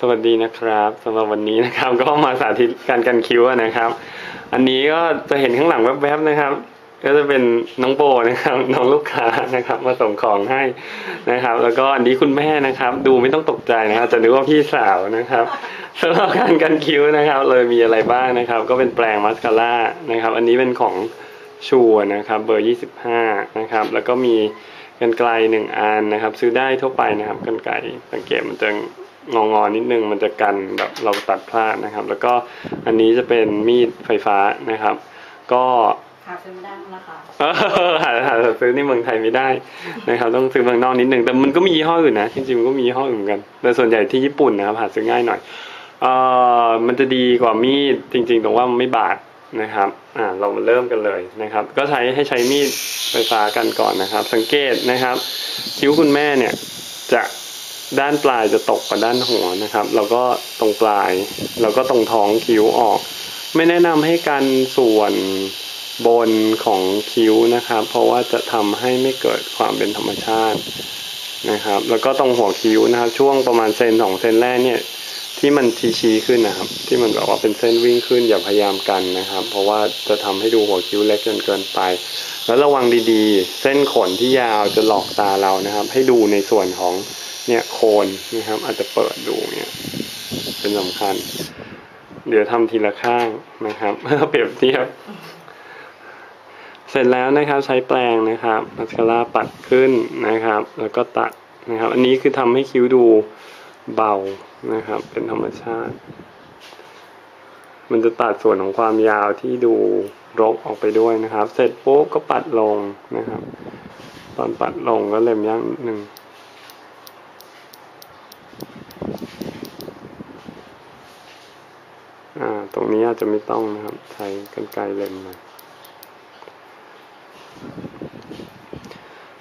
สวัสดีนะครับสำหรับวันนี้นะครับ ก็มาสาธิตการกันคิ้วนะครับ อันนี้ก็จะเห็นข้างหลังแวบๆนะครับ ก็จะเป็นน้องโบนะครับน้องลูกค้านะครับ มาส่งของให้นะครับ แล้วก็อันนี้คุณแม่นะครับ ดูไม่ต้องตกใจนะครับจะนึกว่าพี่สาวนะครับสำหรับการกันคิ้วนะครับ เลยมีอะไรบ้างนะครับ ก็เป็นแปรงมัสคาร่านะครับ อันนี้เป็นของชัวนะครับ เบอร์25นะครับ แล้วก็มีกันไกลหนึ่งอันนะครับ ซื้อได้ทั่วไปนะครับกันไกลสังเกตมันจะ งองอๆนิดนึงมันจะกันแบบเราตัดพลาดนะครับ แล้วก็อันนี้จะเป็นมีดไฟฟ้านะครับ ก็หาซื้อไม่ได้นะคะเออหาหาซื้อในเมืองไทยไม่ได้นะครับ ต้องซื้อเมืองนอกนิดนึงแต่มันก็มียี่ห้ออื่นนะจริงๆมันก็มียี่ห้ออื่นเหมือนกันแต่ส่วนใหญ่ที่ญี่ปุ่นนะครับหาซื้อง่ายหน่อยเออมันจะดีกว่ามีดจริง ๆ ตรงว่ามันไม่บาดนะครับ อ่า เรามาเริ่มกันเลยนะครับ ก็ใช้ให้ใช้มีดไฟฟ้ากันก่อนนะครับ สังเกตนะครับ คิ้วคุณแม่เนี่ยจะ ด้านปลายจะตกกับด้านหัวนะครับ แล้วก็ตรงปลาย แล้วก็ตรงท้องคิ้วออก ไม่แนะนำให้กันส่วนบนของคิ้วนะครับ เพราะว่าจะทำให้ไม่เกิดความเป็นธรรมชาตินะครับ แล้วก็ตรงหัวคิ้วนะครับ ช่วงประมาณเซนสองเซนแรกเนี่ย ที่มันชี้ชี้ขึ้นนะครับ ที่มันแบบว่าเป็นเส้นวิ่งขึ้นอย่าพยายามกันนะครับ เพราะว่าจะทำให้ดูหัวคิ้วเล็กจนเกินไป แล้วระวังดีๆ เส้นขนที่ยาวจะหลอกตาเรานะครับ ให้ดูในส่วนของ เนี่ยโคนนะครับ อาจจะเปิดดูเนี่ย เป็นสำคัญ เดี๋ยวทำทีละข้างนะครับเปรียบเทียบ เสร็จแล้วนะครับ ใช้แปรงนะครับมัสคาร่าปัดขึ้นนะครับ แล้วก็ตัดนะครับ อันนี้คือทำให้คิ้วดูเบานะครับ เป็นธรรมชาติ มันจะตัดส่วนของความยาวที่ดูรกออกไปด้วยนะครับ เสร็จปุ๊บก็ปัดลงนะครับ ตอนปัดลงก็เล็มย่างนิดนึง อ่า ตรงนี้อาจจะไม่ต้องนะครับ ใช้กรรไกรเล็มมา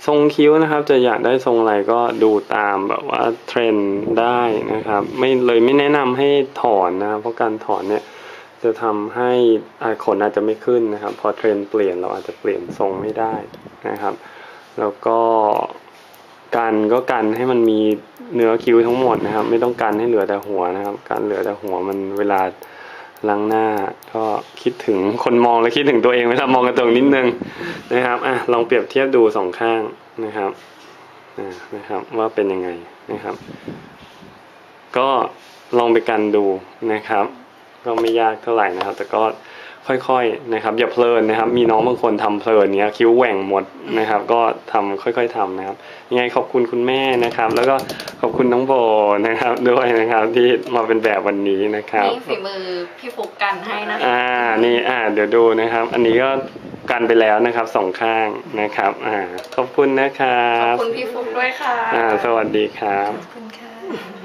ทรงคิ้วนะครับ จะอยากได้ทรงอะไรก็ดูตามแบบว่าเทรนด์ได้นะครับ ไม่เลยไม่แนะนำให้ถอนนะครับ เพราะการถอนเนี่ยจะทำให้อ่าขนอาจจะไม่ขึ้นนะครับ พอเทรนด์เปลี่ยนเราอาจจะเปลี่ยนทรงไม่ได้นะครับ แล้วก็ กันก็กันให้มันมีเนื้อคิ้วทั้งหมดนะครับ ไม่ต้องกันให้เหลือแต่หัวนะครับ การเหลือแต่หัวมันเวลาล้างหน้า ก็คิดถึงคนมองและคิดถึงตัวเองเวลามองกระจกนิดนึงนะครับอะลองเปรียบเทียบดูสองข้างนะครับอ่านะครับว่าเป็นยังไงนะครับ ก็ลองไปกันดูนะครับ ก็ไม่ยากเท่าไหร่นะครับ แต่ก็ ค่อยๆนะครับ อย่าเพลินนะครับ มีน้องบางคนทำเพลินเนี้ยคิ้วแหว่งหมดนะครับ ก็ทำค่อยๆทำนะครับยังไงขอบคุณคุณแม่นะครับ แล้วก็ขอบคุณน้องโบนะครับ ด้วยนะครับที่มาเป็นแบบวันนี้นะครับนี่ฝีมือพี่ฟุกกันให้นะคะอ่านี่อ่าเดี๋ยวดูนะครับ อันนี้ก็กันไปแล้วนะครับสองข้างนะครับอ่าขอบคุณนะครัขอบบคุณพี่ฟุกด้วยค่ะอ่าสวัสดีครับขอบคุณค่ะ